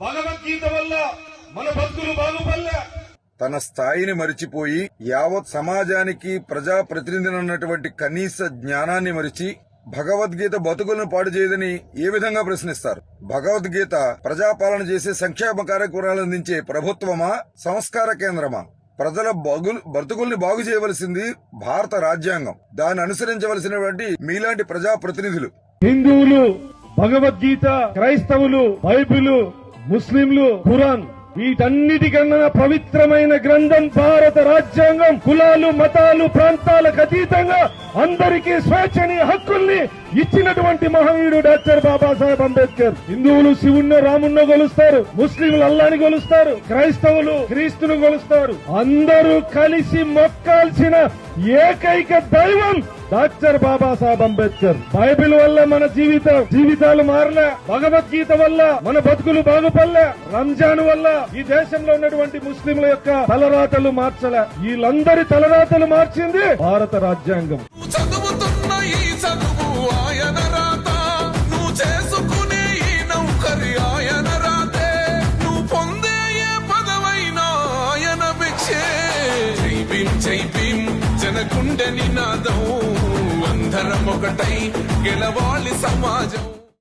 భగవద్గీత వల్ల మన బతుకులు బాగుపడలే. తన స్థాయిని మరిచిపోయి యావత్ సమాజానికి ప్రజా ప్రతినిధినన్నటువంటి కనీస జ్ఞానాన్ని మరిచి భగవద్గీత బతుకులను పాడు చేయదని ఏ విధంగా ప్రశ్నిస్తారు? భగవద్గీత ప్రజాపాలన చేసే సంక్షేమ కార్యక్రమాలు అందించే ప్రభుత్వమా సంస్కార కేంద్రమా? ప్రజల బగులు బతుకుల్ని బాగు చేయవలసింది భారత రాజ్యాంగం. దాన్ని అనుసరించవలసినటువంటి మీలాంటి ప్రజా ప్రతినిధులు హిందువులు భగవద్గీత క్రైస్తవులు బైబిలు ముస్లింలు ఖురాన్ వీటన్నిటికన్నా పవిత్రమైన గ్రంథం భారత రాజ్యాంగం. కులాలు మతాలు ప్రాంతాలకు అతీతంగా అందరికీ స్వేచ్ఛని హక్కుల్ని ఇచ్చినటువంటి మహనీయుడు డాక్టర్ బాబాసాహెబ్ అంబేద్కర్. హిందువులు శివుణ్ణో రామున్నో గొలుస్తారు. ముస్లింలు అల్లాని కొలుస్తారు క్రైస్తవులు క్రీస్తును గొలుస్తారు. అందరూ కలిసి మొక్కాల్సిన ఏకైక దైవం డాక్టర్ బాబాసాహెబ్ అంబేద్కర్. బైబిల్ వల్ల మన జీవిత జీవితాలు మారలే. భగవద్గీత వల్ల మన బతుకులు బాగుపడలే. రంజాన్ వల్ల ఈ దేశంలో ఉన్నటువంటి ముస్లింల యొక్క తలరాతలు మార్చలే. వీళ్ళందరి తలరాతలు మార్చింది భారత రాజ్యాంగం. చదువుతున్న ఈ చదువు ఆయన రాత. నువ్వు చేసుకునే ఈ నౌకరి ఆయన రాతే. నువ్వు పొందే ఏ పదవైనా ఆయన భిక్షే. జై భీం జై భీం గుండె నినాదం అందరం ఒకటై గెలవాలి సమాజం.